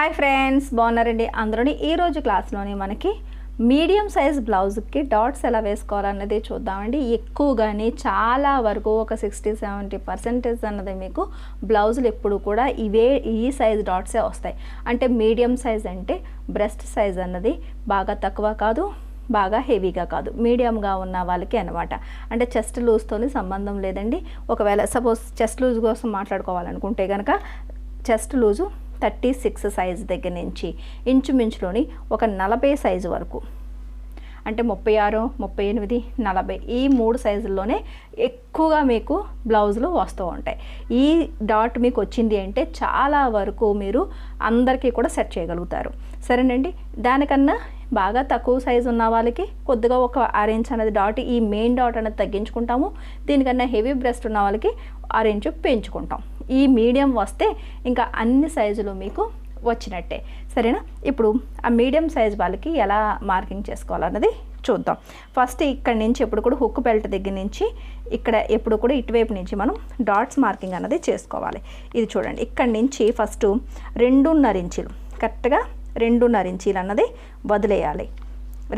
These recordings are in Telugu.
హాయ్ ఫ్రెండ్స్ బాగున్నారండి? అందరూని ఈరోజు క్లాస్లోని మనకి మీడియం సైజ్ బ్లౌజ్కి డాట్స్ ఎలా వేసుకోవాలన్నది చూద్దామండి. ఎక్కువగానే చాలా వరకు ఒక సిక్స్టీ సెవెంటీ పర్సెంటేజ్ అన్నది మీకు బ్లౌజులు ఎప్పుడు కూడా ఇవే ఈ సైజ్ డాట్సే వస్తాయి. అంటే మీడియం సైజ్ అంటే బ్రెస్ట్ సైజ్ అన్నది బాగా తక్కువ కాదు బాగా హెవీగా కాదు. మీడియంగా ఉన్న వాళ్ళకి అనమాట. అంటే చెస్ట్ లూజ్తోని సంబంధం లేదండి. ఒకవేళ సపోజ్ చెస్ట్ లూజ్ కోసం మాట్లాడుకోవాలనుకుంటే కనుక chest loose thirty six size దగ్గర నుంచి ఇంచుమించులోని ఒక నలభై సైజు వరకు. అంటే ముప్పై ఆరు ముప్పై ఎనిమిది నలభై ఈ మూడు సైజుల్లోనే ఎక్కువగా మీకు బ్లౌజులు వస్తూ ఉంటాయి. ఈ డాట్ మీకు వచ్చింది అంటే చాలా వరకు మీరు అందరికీ కూడా సెట్ చేయగలుగుతారు. సరేనండి? దానికన్నా బాగా తక్కువ సైజు ఉన్న వాళ్ళకి కొద్దిగా ఒక ఆరెంజ్ అనేది డాట్ ఈ మెయిన్ డాట్ అనేది తగ్గించుకుంటాము. దీనికన్నా హెవీ బ్రెస్ట్ ఉన్న వాళ్ళకి ఆరెంజ్ పెంచుకుంటాం. ఈ మీడియం వస్తే ఇంకా అన్ని సైజులు మీకు వచ్చినట్టే. సరేనా? ఇప్పుడు ఆ మీడియం సైజ్ వాళ్ళకి ఎలా మార్కింగ్ చేసుకోవాలన్నది చూద్దాం. ఫస్ట్ ఇక్కడ నుంచి ఎప్పుడు కూడా హుక్ బెల్ట్ దగ్గర నుంచి ఇక్కడ ఎప్పుడు కూడా ఇటువైపు నుంచి మనం డాట్స్ మార్కింగ్ అన్నది చేసుకోవాలి. ఇది చూడండి. ఇక్కడ నుంచి ఫస్ట్ రెండున్నర ఇంచులు కరెక్ట్గా రెండున్నర ఇంచీలు అన్నది వదిలేయాలి.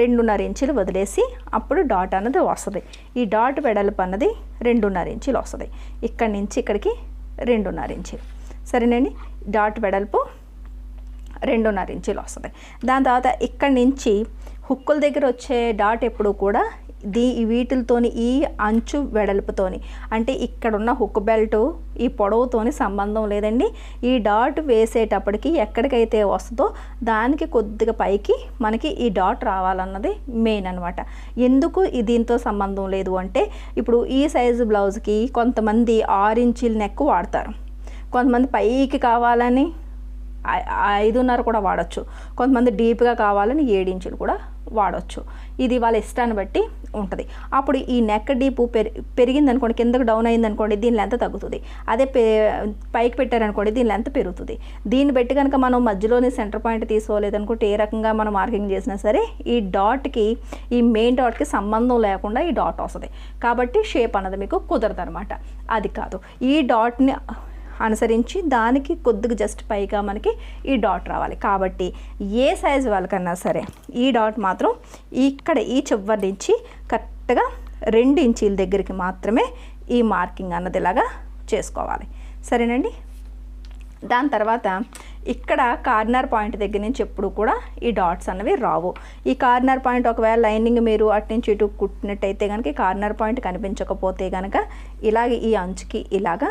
రెండున్నర ఇంచులు వదిలేసి అప్పుడు డాట్ అన్నది వస్తుంది. ఈ డాట్ వెడల్పు అన్నది రెండున్నర ఇంచులు వస్తుంది. ఇక్కడి నుంచి ఇక్కడికి రెండున్నర ఇంచులు సరేనండి? డాట్ వెడల్పు రెండున్నర ఇంచులు వస్తుంది దాని తర్వాత ఇక్కడి నుంచి హుక్కుల దగ్గర వచ్చే డాట్ ఎప్పుడు కూడా దీ వీటితోని ఈ అంచు వెడల్పుతోని. అంటే ఇక్కడున్న హుక్ బెల్ట్ ఈ పొడవుతోని సంబంధం లేదండి. ఈ డాట్ వేసేటప్పటికి ఎక్కడికైతే వస్తుందో దానికి కొద్దిగా పైకి మనకి ఈ డాట్ రావాలన్నది మెయిన్ అనమాట ఎందుకు దీంతో సంబంధం లేదు అంటే ఇప్పుడు ఈ సైజు బ్లౌజ్కి కొంతమంది ఆరు నెక్ వాడతారు. కొంతమంది పైకి కావాలని ఐదున్నర కూడా వాడచ్చు. కొంతమంది డీప్గా కావాలని ఏడించులు కూడా వాడచ్చు. ఇది వాళ్ళ ఇష్టాన్ని బట్టి ఉంటుంది. అప్పుడు ఈ నెక్ డీప్ పెరిగింది అనుకోండి కిందకు డౌన్ అయింది అనుకోండి దీని లెంత్ తగ్గుతుంది. అదే పైకి పెట్టారనుకోండి దీని లెంత్ పెరుగుతుంది. దీన్ని బట్టి కనుక మనం మధ్యలోని సెంటర్ పాయింట్ తీసుకోలేదనుకుంటే ఏ రకంగా మనం మార్కింగ్ చేసినా సరే ఈ డాట్కి ఈ మెయిన్ డాట్కి సంబంధం లేకుండా ఈ డాట్ వస్తుంది. కాబట్టి షేప్ అన్నది మీకు కుదరదు అనమాట అది కాదు. ఈ డాట్ని అనుసరించి దానికి కొద్దిగా జస్ట్ పైగా మనకి ఈ డాట్ రావాలి. కాబట్టి ఏ సైజు వాళ్ళకన్నా సరే ఈ డాట్ మాత్రం ఇక్కడ ఈ చివరి నుంచి కరెక్ట్గా రెండు ఇంచీల దగ్గరికి మాత్రమే ఈ మార్కింగ్ అన్నది ఇలాగా చేసుకోవాలి. సరేనండి? దాని తర్వాత ఇక్కడ కార్నర్ పాయింట్ దగ్గర నుంచి ఎప్పుడు కూడా ఈ డాట్స్ అనేవి రావు. ఈ కార్నర్ పాయింట్ ఒకవేళ లైనింగ్ మీరు అటు నుంచి ఇటు కుట్టినట్టయితే కనుక కార్నర్ పాయింట్ కనిపించకపోతే కనుక ఇలాగ ఈ అంచుకి ఇలాగా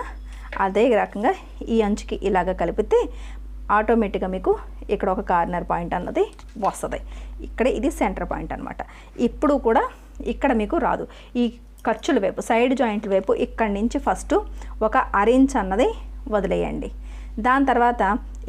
అదే రకంగా ఈ అంచుకి ఇలాగ కలిపితే ఆటోమేటిక్గా మీకు ఇక్కడ ఒక కార్నర్ పాయింట్ అన్నది వస్తుంది. ఇక్కడ ఇది సెంటర్ పాయింట్ అనమాట ఇప్పుడు కూడా ఇక్కడ మీకు రాదు. ఈ ఖర్చుల వైపు సైడ్ జాయింట్ల వైపు ఇక్కడి నుంచి ఫస్ట్ ఒక అరేంజ్ అన్నది వదిలేయండి. దాని తర్వాత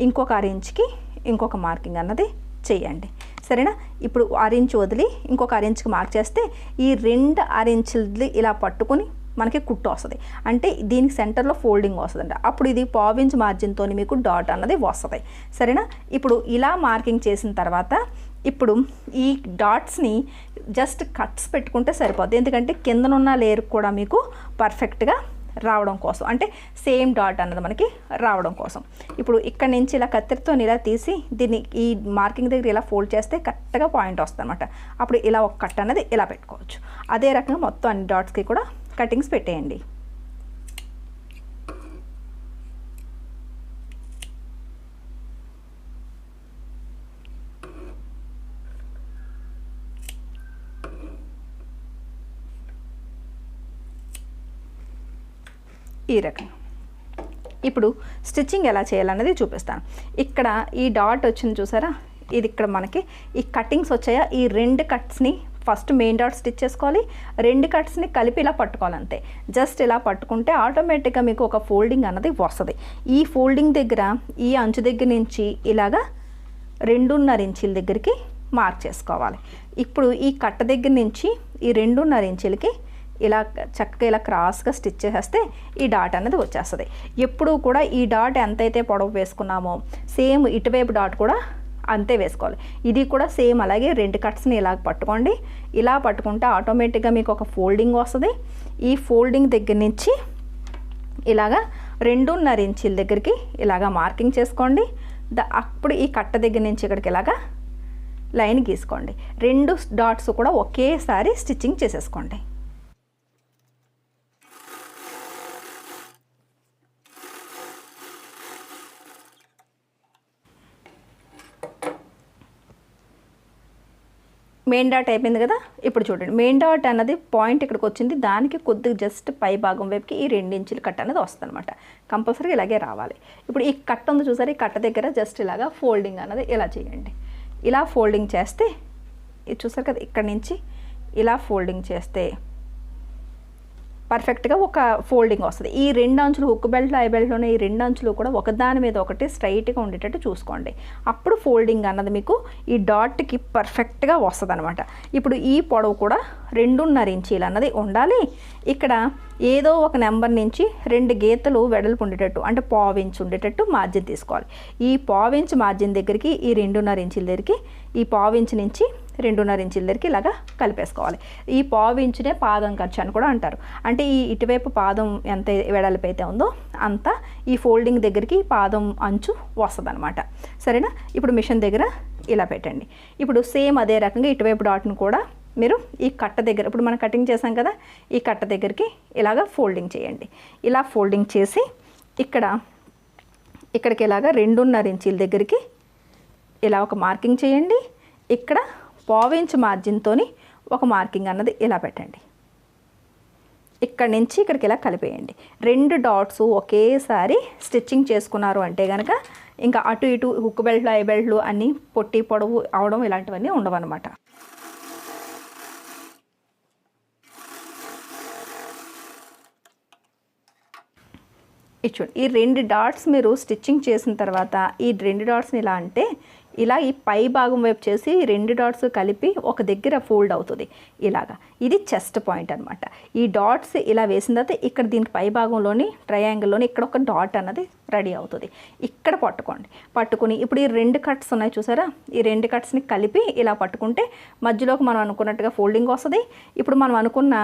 ఇంకొక అరేంజ్కి ఇంకొక మార్కింగ్ అన్నది చేయండి. సరేనా? ఇప్పుడు అరేంజ్ వదిలి ఇంకొక అరేంజ్కి మార్క్ చేస్తే ఈ రెండు అరేంజ్లు ఇలా పట్టుకొని మనకి కుట్టు వస్తుంది. అంటే దీనికి సెంటర్లో ఫోల్డింగ్ వస్తుందంట. అప్పుడు ఇది పావించ్ మార్జిన్తో మీకు డాట్ అన్నది వస్తుంది. సరేనా? ఇప్పుడు ఇలా మార్కింగ్ చేసిన తర్వాత ఇప్పుడు ఈ డాట్స్ని జస్ట్ కట్స్ పెట్టుకుంటే సరిపోద్ది. ఎందుకంటే కిందనున్న లేయర్ కూడా మీకు పర్ఫెక్ట్గా రావడం కోసం. అంటే సేమ్ డాట్ అన్నది మనకి రావడం కోసం. ఇప్పుడు ఇక్కడ నుంచి ఇలా కత్తిరితో ఇలా తీసి దీన్ని ఈ మార్కింగ్ దగ్గర ఇలా ఫోల్డ్ చేస్తే కరెక్ట్గా పాయింట్ వస్తుంది అనమాట అప్పుడు ఇలా ఒక కట్ అనేది ఇలా పెట్టుకోవచ్చు. అదే రకంగా మొత్తం అన్ని డాట్స్కి కూడా కటింగ్స్ పెట్టేయండి. ఈ రకం. ఇప్పుడు స్టిచ్చింగ్ ఎలా చేయాలన్నది చూపిస్తాను. ఇక్కడ ఈ డాట్ వచ్చింది చూసారా? ఇది ఇక్కడ మనకి ఈ కటింగ్స్ వచ్చాయా? ఈ రెండు కట్స్ని ఫస్ట్ మెయిన్ డాట్ స్టిచ్ చేసుకోవాలి. రెండు కట్స్ని కలిపి ఇలా పట్టుకోవాలి అంతే జస్ట్ ఇలా పట్టుకుంటే ఆటోమేటిక్గా మీకు ఒక ఫోల్డింగ్ అన్నది వస్తుంది. ఈ ఫోల్డింగ్ దగ్గర ఈ అంచు దగ్గర నుంచి ఇలాగా రెండున్నర ఇంచుల దగ్గరికి మార్క్ చేసుకోవాలి. ఇప్పుడు ఈ కట్ట దగ్గర నుంచి ఈ రెండున్నర ఇంచులకి ఇలా చక్కగా ఇలా క్రాస్గా స్టిచ్ చేసేస్తే ఈ డాట్ అనేది వచ్చేస్తుంది. ఎప్పుడూ కూడా ఈ డాట్ ఎంతైతే పొడవు వేసుకున్నామో సేమ్ ఇటువైపు డాట్ కూడా అంతే వేసుకోవాలి. ఇది కూడా సేమ్ అలాగే రెండు కట్స్ని ఇలా పట్టుకోండి. ఇలా పట్టుకుంటే ఆటోమేటిక్గా మీకు ఒక ఫోల్డింగ్ వస్తుంది. ఈ ఫోల్డింగ్ దగ్గర నుంచి ఇలాగా రెండున్నర ఇంచీల దగ్గరికి ఇలాగా మార్కింగ్ చేసుకోండి. ద అప్పుడు ఈ కట్ట దగ్గర నుంచి ఇక్కడికి ఇలాగా లైన్ గీసుకోండి. రెండు డాట్స్ కూడా ఒకేసారి స్టిచ్చింగ్ చేసేసుకోండి. మెయిన్ డాట్ అయిపోయింది కదా? ఇప్పుడు చూడండి. మెయిన్ డాట్ అన్నది పాయింట్ ఇక్కడికి వచ్చింది. దానికి కొద్దిగా జస్ట్ పై భాగం వైపుకి ఈ రెండు ఇంచుల కట్ అనేది వస్తుంది అనమాట కంపల్సరీ ఇలాగే రావాలి. ఇప్పుడు ఈ కట్ ఉంది చూసారు? ఈ కట్ట దగ్గర జస్ట్ ఇలాగా ఫోల్డింగ్ అన్నది ఇలా చేయండి. ఇలా ఫోల్డింగ్ చేస్తే ఇది చూసారు కదా ఇక్కడ నుంచి ఇలా ఫోల్డింగ్ చేస్తే పర్ఫెక్ట్గా ఒక ఫోల్డింగ్ వస్తుంది. ఈ రెండు అంచులు హుక్ బెల్ట్ ఐ బెల్ట్లోనే ఈ రెండు అంచులు కూడా ఒకదాని మీద ఒకటి స్ట్రైట్గా ఉండేటట్టు చూసుకోండి. అప్పుడు ఫోల్డింగ్ అన్నది మీకు ఈ డాట్కి పర్ఫెక్ట్గా వస్తుంది అనమాట ఇప్పుడు ఈ పొడవు కూడా రెండున్నర ఇంచీలు అన్నది ఉండాలి. ఇక్కడ ఏదో ఒక నెంబర్ నుంచి రెండు గీతలు వెడల్పు ఉండేటట్టు అంటే పావించి ఉండేటట్టు మార్జిన్ తీసుకోవాలి. ఈ పావించి మార్జిన్ దగ్గరికి ఈ రెండున్నర ఇంచుల దగ్గరికి ఈ పావించి నుంచి రెండున్నర ఇంచుల దగ్గరికి ఇలాగా కలిపేసుకోవాలి. ఈ పావు ఇంచునే పాదం ఖర్చు అని కూడా అంటారు. అంటే ఈ ఇటువైపు పాదం ఎంత వెడల్పు అయితే ఉందో అంత ఈ ఫోల్డింగ్ దగ్గరికి పాదం అంచు వస్తుంది అనమాట సరేనా? ఇప్పుడు మిషన్ దగ్గర ఇలా పెట్టండి. ఇప్పుడు సేమ్ అదే రకంగా ఇటువైపు డాట్ను కూడా మీరు ఈ కట్ట దగ్గర ఇప్పుడు మనం కటింగ్ చేసాం కదా ఈ కట్ట దగ్గరికి ఇలాగ ఫోల్డింగ్ చేయండి. ఇలా ఫోల్డింగ్ చేసి ఇక్కడ ఇక్కడికి ఇలాగ రెండున్నర ఇంచీల దగ్గరికి ఇలా ఒక మార్కింగ్ చేయండి. ఇక్కడ పావించ్ మార్జిన్తో ఒక మార్కింగ్ అన్నది ఇలా పెట్టండి. ఇక్కడ నుంచి ఇక్కడికి ఇలా కలిపేయండి. రెండు డాట్స్ ఒకేసారి స్టిచ్చింగ్ చేసుకున్నారు అంటే కనుక ఇంకా అటు ఇటు హుక్ బెల్ట్లు ఐ బెల్ట్లు అన్నీ పొట్టి పొడవు అవడం ఇలాంటివన్నీ ఉండవన్నమాట. ఇచ్చు ఈ రెండు డాట్స్ మీరు స్టిచ్చింగ్ చేసిన తర్వాత ఈ రెండు డాట్స్ని ఇలా అంటే ఇలా ఈ పై భాగం వైపు చేసి రెండు డాట్స్ కలిపి ఒక దగ్గర ఫోల్డ్ అవుతుంది. ఇలాగా. ఇది చెస్ట్ పాయింట్ అనమాట ఈ డాట్స్ ఇలా వేసిన తర్వాత ఇక్కడ దీనికి పై భాగంలోని ట్రయాంగిల్లోని ఇక్కడ ఒక డాట్ అన్నది రెడీ అవుతుంది. ఇక్కడ పట్టుకోండి. పట్టుకుని ఇప్పుడు ఈ రెండు కట్స్ ఉన్నాయి చూసారా? ఈ రెండు కట్స్ని కలిపి ఇలా పట్టుకుంటే మధ్యలోకి మనం అనుకున్నట్టుగా ఫోల్డింగ్ వస్తుంది. ఇప్పుడు మనం అనుకున్న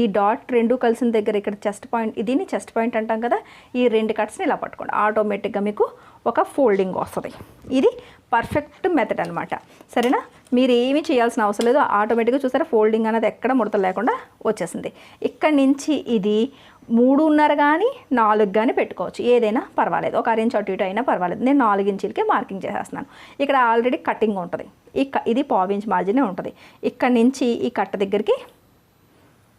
ఈ డాట్ రెండు కలిసిన దగ్గర ఇక్కడ చెస్ట్ పాయింట్ దీన్ని చెస్ట్ పాయింట్ అంటాం కదా? ఈ రెండు కట్స్ని ఇలా పట్టుకోండి. ఆటోమేటిక్గా మీకు ఒక ఫోల్డింగ్ వస్తుంది. ఇది పర్ఫెక్ట్ మెథడ్ అనమాట సరేనా? మీరు ఏమీ చేయాల్సిన అవసరం లేదు. ఆటోమేటిక్గా చూసారా ఫోల్డింగ్ అనేది ఎక్కడ ముడత లేకుండా వచ్చేసింది. ఇక్కడి నుంచి ఇది మూడున్నర కానీ నాలుగు కానీ పెట్టుకోవచ్చు. ఏదైనా పర్వాలేదు. ఒక అరేంజ్ అటు ఇటు అయినా పర్వాలేదు. నేను నాలుగు ఇంచులకే మార్కింగ్ చేసేస్తున్నాను. ఇక్కడ ఆల్రెడీ కటింగ్ ఉంటుంది. ఈ ఇది పావించ్ మార్జినే ఉంటుంది. ఇక్కడ నుంచి ఈ కట్ట దగ్గరికి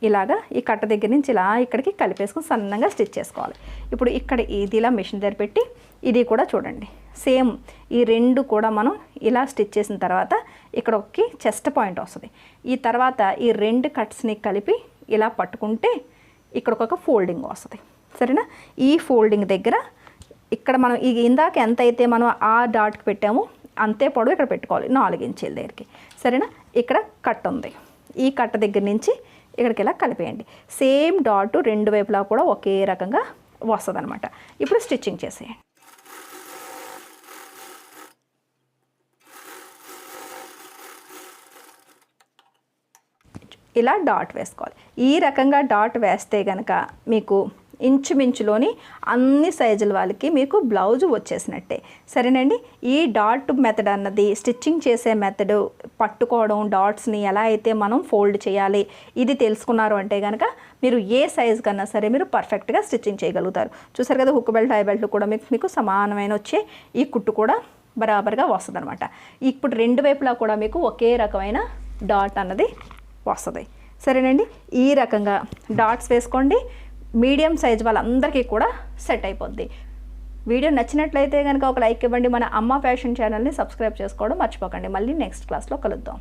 ఇలాగా ఈ కట్ట దగ్గర నుంచి ఇలా ఇక్కడికి కలిపేసుకొని సన్నగా స్టిచ్ చేసుకోవాలి. ఇప్పుడు ఇక్కడ ఇది ఇలా మిషన్ దగ్గర పెట్టి ఇది కూడా చూడండి. సేమ్ ఈ రెండు కూడా మనం ఇలా స్టిచ్ చేసిన తర్వాత ఇక్కడ ఒక చెస్ట్ పాయింట్ వస్తుంది. ఈ తర్వాత ఈ రెండు కట్స్ని కలిపి ఇలా పట్టుకుంటే ఇక్కడ ఒక ఫోల్డింగ్ వస్తుంది. సరేనా? ఈ ఫోల్డింగ్ దగ్గర ఇక్కడ మనం ఈ ఇందాక ఎంత అయితే మనం ఆ డాట్కి పెట్టామో అంతే పొడవు ఇక్కడ పెట్టుకోవాలి. నాలుగు ఇంచీల దగ్గరికి. సరేనా? ఇక్కడ కట్ ఉంది. ఈ కట్ట దగ్గర నుంచి ఇక్కడికి ఇలా కలిపేయండి. సేమ్ డాట్ రెండు వైపులా కూడా ఒకే రకంగా వస్తుంది అనమాట ఇప్పుడు స్టిచ్చింగ్ చేసేయండి. ఇలా డాట్ వేసుకోవాలి. ఈ రకంగా డాట్ వేస్తే కనుక మీకు ఇంచుమించులోని అన్ని సైజుల వాళ్ళకి మీకు బ్లౌజ్ వచ్చేసినట్టే. సరేనండి? ఈ డాట్ మెథడ్ అన్నది స్టిచ్చింగ్ చేసే మెథడ్ పట్టుకోవడం డాట్స్ని ఎలా అయితే మనం ఫోల్డ్ చేయాలి ఇది తెలుసుకున్నారు అంటే కనుక మీరు ఏ సైజ్ కన్నా సరే మీరు పర్ఫెక్ట్గా స్టిచ్చింగ్ చేయగలుగుతారు. చూసారు కదా హుక్ బెల్ట్ హై బెల్ట్ కూడా మీకు మీకు సమానమైన వచ్చే ఈ కుట్టు కూడా బరాబర్గా వస్తుంది అనమాట ఇప్పుడు రెండు వైపులా కూడా మీకు ఒకే రకమైన డాట్ అన్నది వస్తుంది. సరేనండి? ఈ రకంగా డాట్స్ వేసుకోండి. మీడియం సైజ్ వాళ్ళందరికీ కూడా సెట్ అయిపోద్ది. వీడియో నచ్చినట్లయితే కనుక ఒక లైక్ ఇవ్వండి. మన అమ్మ ఫ్యాషన్ ఛానల్ని సబ్స్క్రైబ్ చేసుకోవడం మర్చిపోకండి. మళ్ళీ నెక్స్ట్ క్లాస్లో కలుద్దాం.